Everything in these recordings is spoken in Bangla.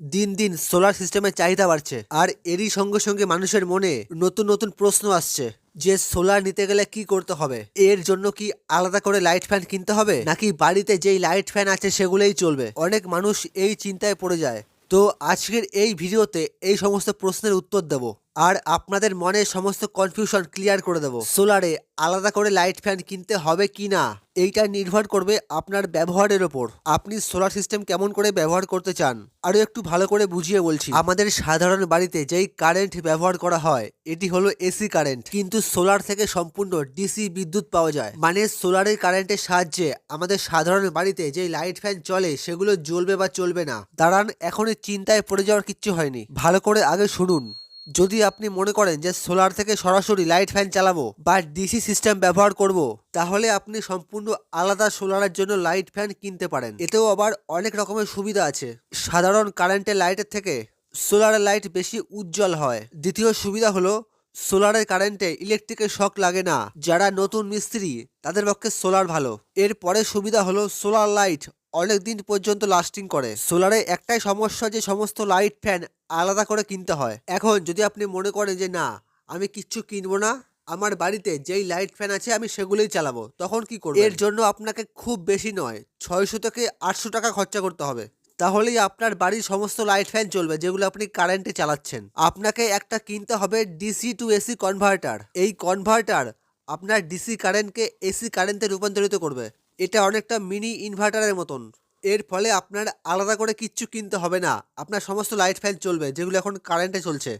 দিন দিন সোলার সিস্টেমের চাহিদা বাড়ছে। আর এরই সঙ্গে সঙ্গে মানুষের মনে নতুন নতুন প্রশ্ন আসছে যে সোলার নিতে গেলে কি করতে হবে? এর জন্য কি আলাদা করে লাইট ফ্যান কিনতে হবে? নাকি বাড়িতে যেই লাইট ফ্যান আছে সেগুলোই চলবে? অনেক মানুষ এই চিন্তায় পড়ে যায়। তো আজকের এই ভিডিওতে এই সমস্ত প্রশ্নের উত্তর দেব। আর আপনাদের মনের সমস্ত কনফিউশন ক্লিয়ার করে দেব। সোলারে আলাদা করে লাইট ফ্যান কিনতে হবে কি না? এইটা নির্ভর করবে আপনার ব্যবহারের ওপর। আপনি সোলার সিস্টেম কেমন করে ব্যবহার করতে চান? আরও একটু ভালো করে বুঝিয়ে বলছি। আমাদের সাধারণ বাড়িতে যেই কারেন্ট ব্যবহার করা হয়, এটি হলো এসি কারেন্ট কিন্তু সোলার থেকে সম্পূর্ণ ডিসি বিদ্যুৎ পাওয়া যায়। মানে সোলারের কারেন্টের সাহায্যে আমাদের সাধারণ বাড়িতে যেই লাইট ফ্যান চলে, সেগুলো জ্বলবে বা চলবে না। দাঁড়ান, এখনই চিন্তায় পড়ে যাওয়ার কিচ্ছু হয়নি। ভালো করে আগে শুনুন। যদি আপনি মনে করেন যে সোলার থেকে সরাসরি লাইট ফ্যান চালাবো বা ডিসি সিস্টেম ব্যবহার করব, তাহলে আপনি সম্পূর্ণ আলাদা সোলারের জন্য লাইট ফ্যান কিনতে পারেন। এতেও আবার অনেক রকমের সুবিধা আছে। সাধারণ কারেন্টের লাইটের থেকে সোলারের লাইট বেশি উজ্জ্বল হয়। দ্বিতীয় সুবিধা হলো, সোলারের কারেন্টে ইলেকট্রিকের শক লাগে না। যারা নতুন মিস্ত্রি, তাদের পক্ষে সোলার ভালো। এরপরে সুবিধা হলো, সোলার লাইট অনেক দিন পর্যন্ত লাস্টিং করে। সোলারে একটাই সমস্যা যে সমস্ত লাইট ফ্যান আলাদা করে কিনতে হয়। এখন যদি আপনি মনে করেন যে, না, আমি কিচ্ছু কিনবো না, আমার বাড়িতে যেই লাইট ফ্যান আছে, আমি সেগুলোই চালাবো, তখন কি করব এর জন্য আপনাকে খুব বেশি নয়, ছয়শো থেকে আটশো টাকা খরচা করতে হবে। তাহলেই আপনার বাড়ির সমস্ত লাইট ফ্যান চলবে, যেগুলো আপনি কারেন্টে চালাচ্ছেন। আপনাকে একটা কিনতে হবে ডিসি টু এসি কনভার্টার এই কনভার্টার আপনার ডিসি কারেন্টকে এসি কারেন্টে রূপান্তরিত করবে। এটা অনেকটা মিনি ইনভার্টারের মতন। এর ফলে আপনার আলাদা করে কিচ্ছু কিনতে হবে না। আপনার সমস্ত লাইট ফ্যান চলবে, যেগুলো এখন কারেন্টে চলছে।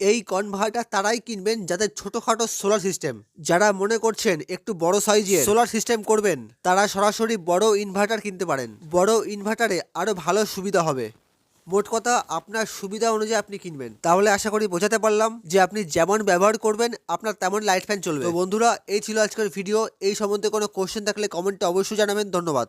এই কনভার্টার তারাই কিনবেন যাদের ছোটোখাটো সোলার সিস্টেম যারা মনে করছেন একটু বড় সাইজে সোলার সিস্টেম করবেন, তারা সরাসরি বড় ইনভার্টার কিনতে পারেন। বড় ইনভার্টারে আরও ভালো সুবিধা হবে। মোট কথা আপনার সুবিধা অনুযায়ী আপনি কিনবেন। তাহলে আশা করি বোঝাতে পারলাম যে আপনি যেমন ব্যবহার করবেন, আপনার তেমন লাইট ফ্যান চলবে। তো বন্ধুরা, এই ছিল আজকের ভিডিও। এই সম্বন্ধে কোনো কোশ্চেন থাকলে কমেন্টে অবশ্যই জানাবেন। ধন্যবাদ।